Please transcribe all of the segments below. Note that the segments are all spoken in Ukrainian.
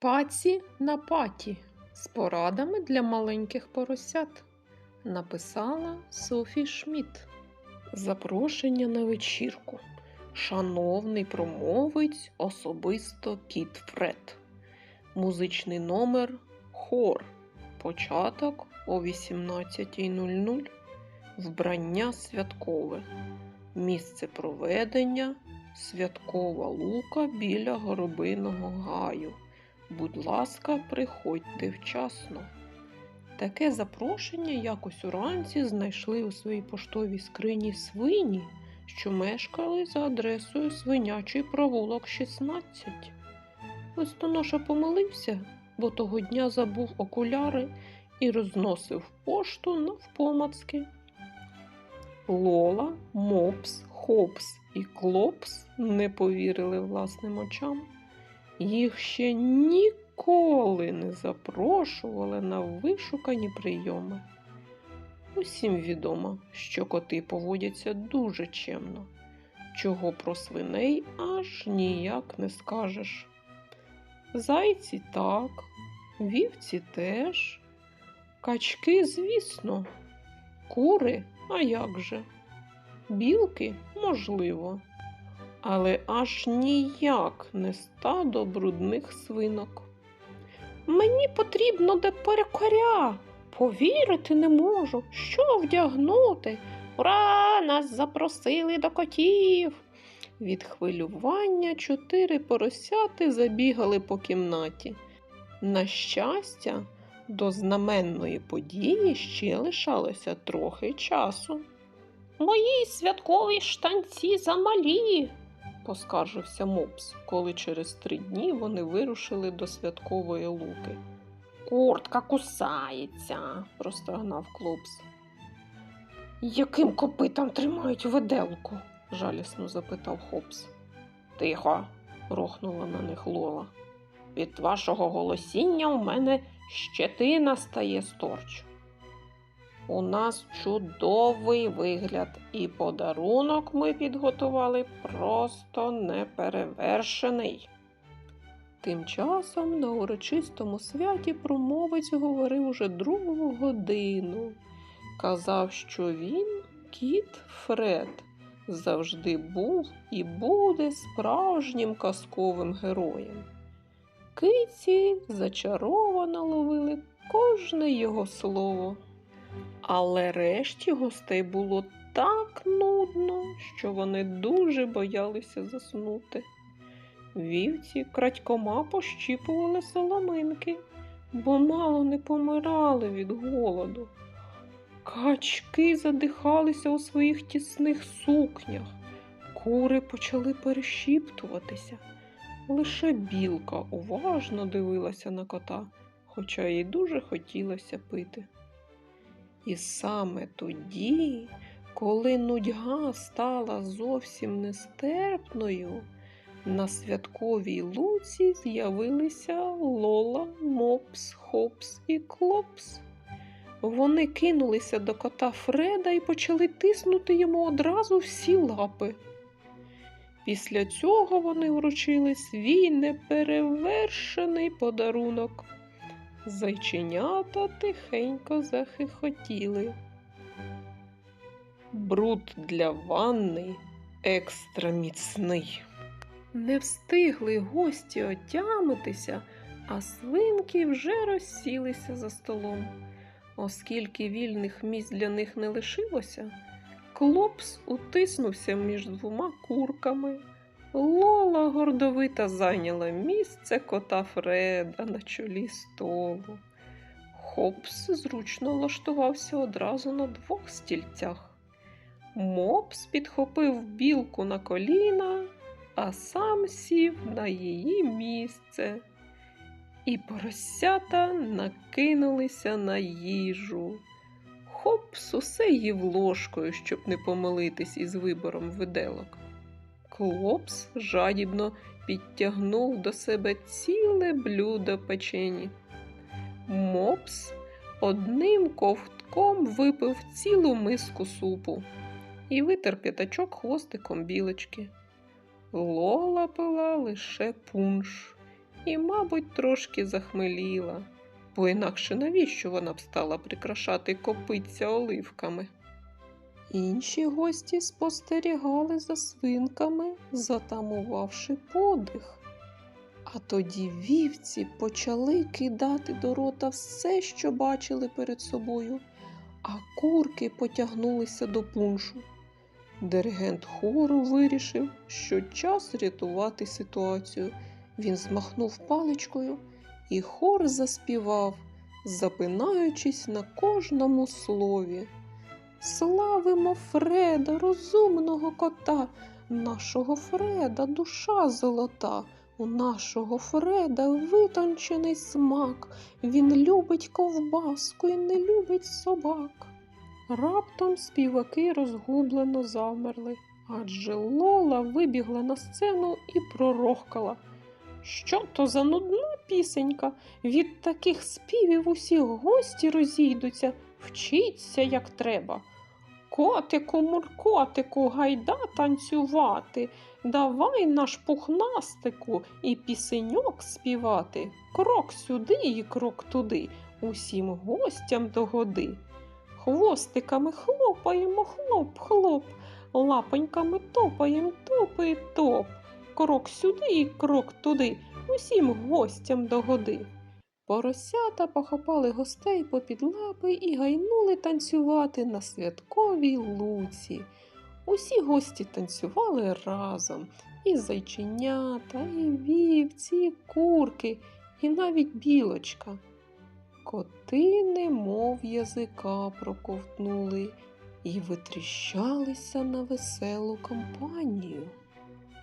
Паці на паті з порадами для маленьких поросят написала Софі Шмідт. Запрошення на вечірку. Шановний промовець особисто Кіт Фред. Музичний номер Хор. Початок о 18.00. Вбрання святкове. Місце проведення святкова лука біля горобиного гаю. Будь ласка, приходьте вчасно. Таке запрошення якось уранці знайшли у своїй поштовій скрині свині, що мешкали за адресою свинячий провулок 16. Листоноша помилився, бо того дня забув окуляри і розносив пошту навпомацки. Лола, Мопс, Хопс і Клопс не повірили власним очам. Їх ще ніколи не запрошували на вишукані прийоми. Усім відомо, що коти поводяться дуже чемно, чого про свиней аж ніяк не скажеш. Зайці так, вівці теж, качки, звісно, кури, а як же, білки можливо але аж ніяк не стадо брудних свинок. Мені потрібно до перекоря. Повірити не можу, що вдягнути. Ура! Нас запросили до котів. Від хвилювання чотири поросяти забігали по кімнаті. На щастя, до знаменної події ще лишалося трохи часу. Мої святкові штанці замалі, поскаржився Мопс, коли через три дні вони вирушили до святкової луки. Куртка кусається, простогнав Клопс. Яким копитом тримають виделку? жалісно запитав Хопс. Тихо, рохнула на них Лола. Від вашого голосіння у мене щетина стає сторч. У нас чудовий вигляд, і подарунок ми підготували просто неперевершений. Тим часом на урочистому святі промовець говорив уже другу годину. Казав, що він, кіт Фред, завжди був і буде справжнім казковим героєм. Киці зачаровано ловили кожне його слово. Але решті гостей було так нудно, що вони дуже боялися заснути. Вівці крадькома пощіпували соломинки, бо мало не помирали від голоду. Качки задихалися у своїх тісних сукнях, кури почали перешіптуватися. Лише білка уважно дивилася на кота, хоча їй дуже хотілося пити. І саме тоді, коли нудьга стала зовсім нестерпною, на святковій луці з'явилися Лола, Мопс, Хопс і Клопс. Вони кинулися до кота Фреда і почали тиснути йому одразу всі лапи. Після цього вони вручили свій неперевершений подарунок. Зайченята тихенько захихотіли. Бруд для ванни екстра міцний. Не встигли гості отямитися, а свинки вже розсілися за столом. Оскільки вільних місць для них не лишилося, клопс утиснувся між двома курками. Лола гордовито зайняла місце кота Фреда на чолі столу. Хопс зручно влаштувався одразу на двох стільцях. Мопс підхопив білку на коліна, а сам сів на її місце. І поросята накинулися на їжу. Хопс усе їв ложкою, щоб не помилитись із вибором виделок. Клопс жадібно підтягнув до себе ціле блюдо печені. Мопс одним ковтком випив цілу миску супу і витер п'ятачок хвостиком білочки. Лола пила лише пунш і, мабуть, трошки захмеліла, бо інакше навіщо вона б стала прикрашати копиця оливками. Інші гості спостерігали за свинками, затамувавши подих. А тоді вівці почали кидати до рота все, що бачили перед собою, а курки потягнулися до пуншу. Диригент хору вирішив, що час рятувати ситуацію. Він змахнув паличкою, і хор заспівав, запинаючись на кожному слові. Славимо Фреда, розумного кота, нашого Фреда душа золота. У нашого Фреда витончений смак. Він любить ковбаску і не любить собак. Раптом співаки розгублено завмерли, адже Лола вибігла на сцену і пророхкала. Що то за нудна пісенька? Від таких співів усі гості розійдуться, вчіться як треба. Котику, муркотику, гайда танцювати, давай наш пухнастику і пісеньок співати. Крок сюди і крок туди, усім гостям догоди. Хвостиками хлопаємо, хлоп, хлоп, лапоньками топаєм, топи, топ. Крок сюди і крок туди, усім гостям догоди. Поросята похопали гостей попід лапи і гайнули танцювати на святковій луці. Усі гості танцювали разом і зайченята, і вівці, і курки, і навіть білочка. Коти немов язика проковтнули і витріщалися на веселу компанію.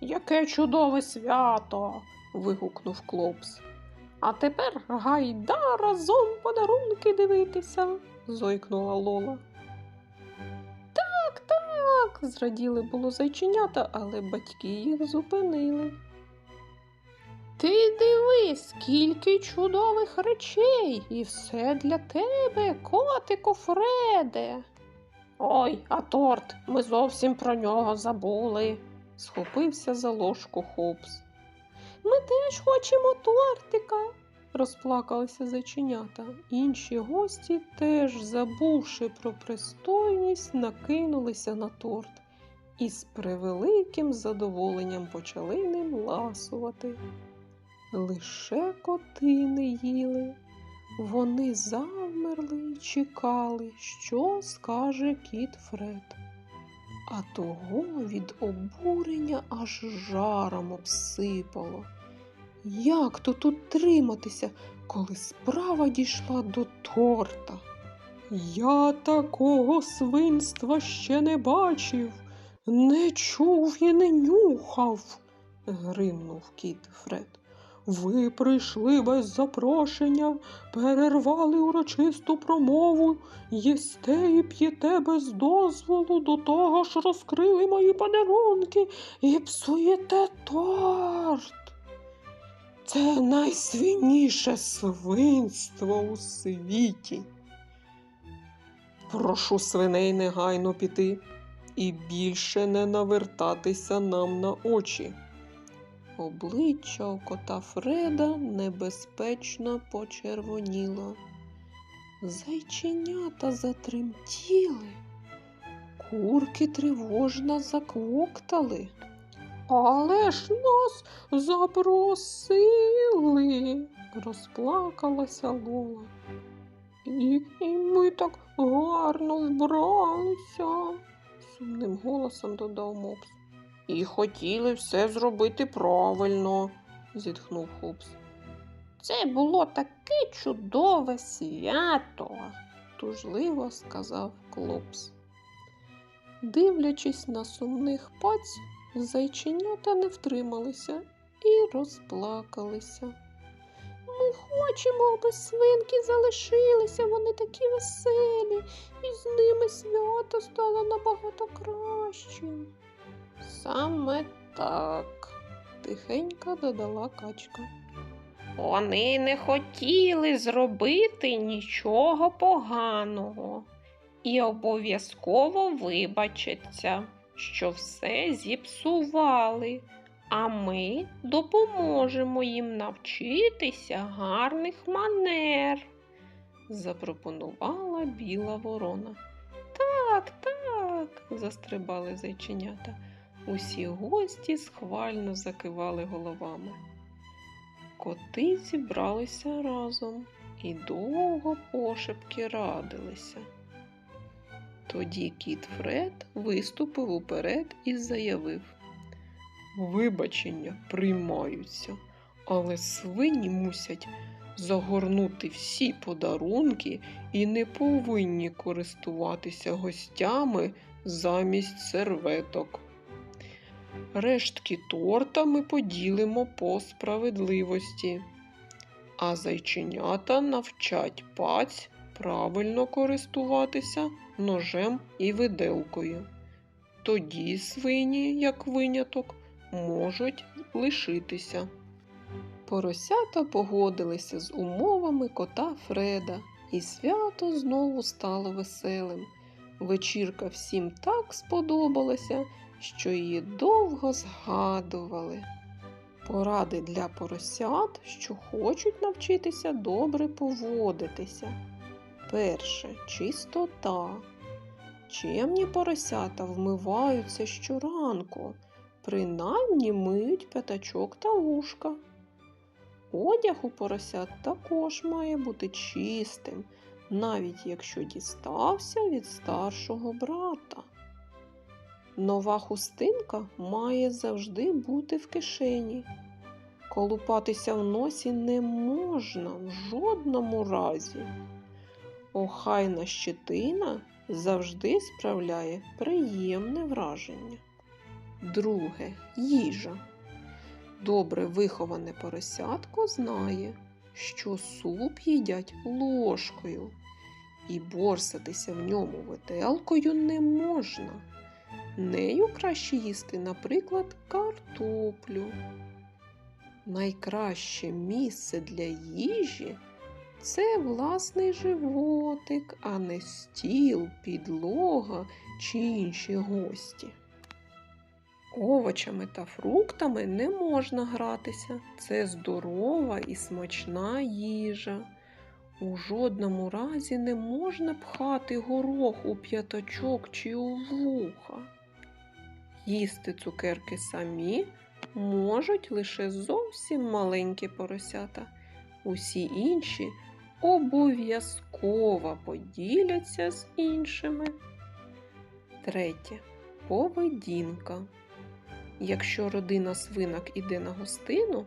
Яке чудове свято. вигукнув Клопс. А тепер гайда разом подарунки дивитися, зойкнула Лола. Так, так, зраділи було зайченята, але батьки їх зупинили. Ти дивись, скільки чудових речей, і все для тебе, котику Фреде. Ой, а торт, ми зовсім про нього забули, схопився за ложку Хопс. Ми теж хочемо тортика, розплакалися зайченята. Інші гості, теж забувши про пристойність, накинулися на торт і з превеликим задоволенням почали ним ласувати. Лише коти не їли. Вони завмерли й чекали, що скаже кіт Фред. А того від обурення аж жаром обсипало. Як то тут триматися, коли справа дійшла до торта? Я такого свинства ще не бачив, не чув і не нюхав, гримнув кіт Фред. Ви прийшли без запрошення, перервали урочисту промову, їсте і п'єте без дозволу, до того ж розкрили мої подарунки і псуєте торт. Це найсвініше свинство у світі. Прошу свиней негайно піти і більше не навертатися нам на очі. Обличчя у кота Фреда небезпечно почервоніло. Зайченята затремтіли, курки тривожно заквоктали. Але ж нас запросили, розплакалася Лола. І, і ми так гарно вбралися, сумним голосом додав Мопс. І хотіли все зробити правильно, зітхнув Хопс. Це було таке чудове свято, тужливо сказав Клопс. Дивлячись на сумних паць, зайченята не втрималися і розплакалися. Ми хочемо, аби свинки залишилися, вони такі веселі, і з ними свято стало набагато кращим. Саме так, тихенько додала качка. Вони не хотіли зробити нічого поганого і обов'язково вибачаться, що все зіпсували. а ми допоможемо їм навчитися гарних манер, запропонувала біла ворона. Так, так, застрибали зайченята. Усі гості схвально закивали головами. Коти зібралися разом і довго пошепки радилися. Тоді кіт Фред виступив уперед і заявив: Вибачення приймаються, але свині мусять загорнути всі подарунки і не повинні користуватися гостями замість серветок. Рештки торта ми поділимо по справедливості, а зайченята навчать паць правильно користуватися ножем і виделкою. Тоді свині, як виняток, можуть лишитися. Поросята погодилися з умовами кота Фреда, і свято знову стало веселим. Вечірка всім так сподобалася, що її довго згадували. Поради для поросят, що хочуть навчитися добре поводитися. Перше чистота. Чемні поросята вмиваються щоранку, принаймні миють п'ятачок та вушка. Одяг у поросят також має бути чистим, навіть якщо дістався від старшого брата. Нова хустинка має завжди бути в кишені. Колупатися в носі не можна в жодному разі. Охайна щетина завжди справляє приємне враження. Друге їжа. Добре виховане поросятко знає, що суп їдять ложкою, і борсатися в ньому виделкою не можна. Нею краще їсти, наприклад, картоплю. Найкраще місце для їжі це власний животик, а не стіл, підлога чи інші гості. Овочами та фруктами не можна гратися. Це здорова і смачна їжа. У жодному разі не можна пхати горох у п'ятачок чи у вуха. Їсти цукерки самі можуть лише зовсім маленькі поросята. Усі інші обов'язково поділяться з іншими. Третє. Поведінка. Якщо родина свинок іде на гостину,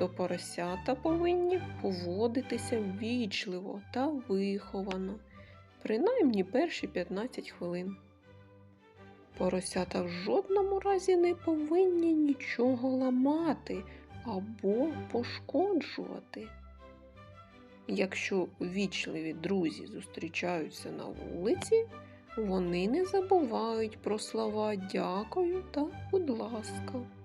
то поросята повинні поводитися ввічливо та виховано, принаймні перші 15 хвилин. Поросята в жодному разі не повинні нічого ламати або пошкоджувати. Якщо ввічливі друзі зустрічаються на вулиці, вони не забувають про слова дякую та будь ласка.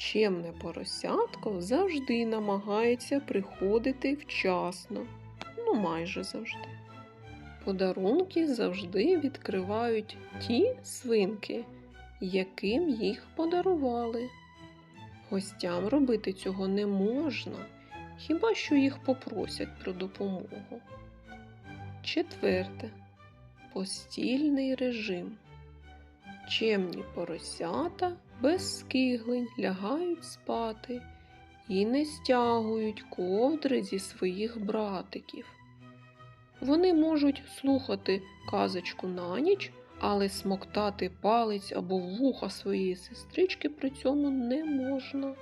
Чемне поросятко завжди намагається приходити вчасно, ну майже завжди. Подарунки завжди відкривають ті свинки, яким їх подарували. Гостям робити цього не можна, хіба що їх попросять про допомогу. Четверте. Постільний режим. Чемні поросята без скиглень лягають спати і не стягують ковдри зі своїх братиків. Вони можуть слухати казочку на ніч, але смоктати палець або вуха своєї сестрички при цьому не можна.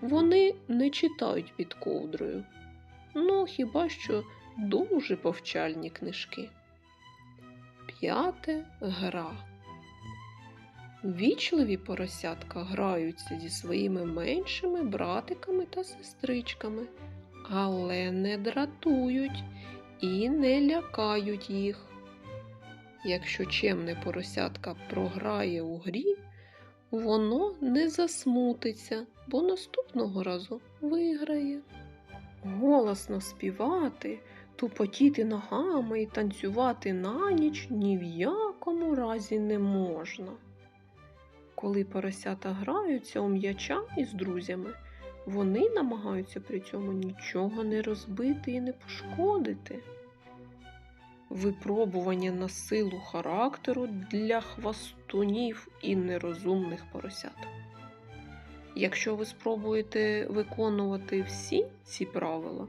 Вони не читають під ковдрою, ну хіба що дуже повчальні книжки. П'яте гра. Вічливі поросятка граються зі своїми меншими братиками та сестричками, але не дратують і не лякають їх. Якщо чемне поросятка програє у грі, воно не засмутиться, бо наступного разу виграє. Голосно співати, тупотіти ногами і танцювати на ніч ні в якому разі не можна. Коли поросята граються у м'яча із друзями, вони намагаються при цьому нічого не розбити і не пошкодити. Випробування на силу характеру для хвастунів і нерозумних поросят. Якщо ви спробуєте виконувати всі ці правила,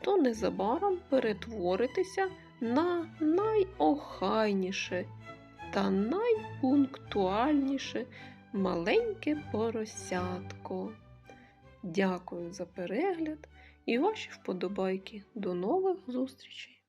то незабаром перетворитеся на найохайніше та найпунктуальніше маленьке поросятко. Дякую за перегляд і ваші вподобайки. До нових зустрічей!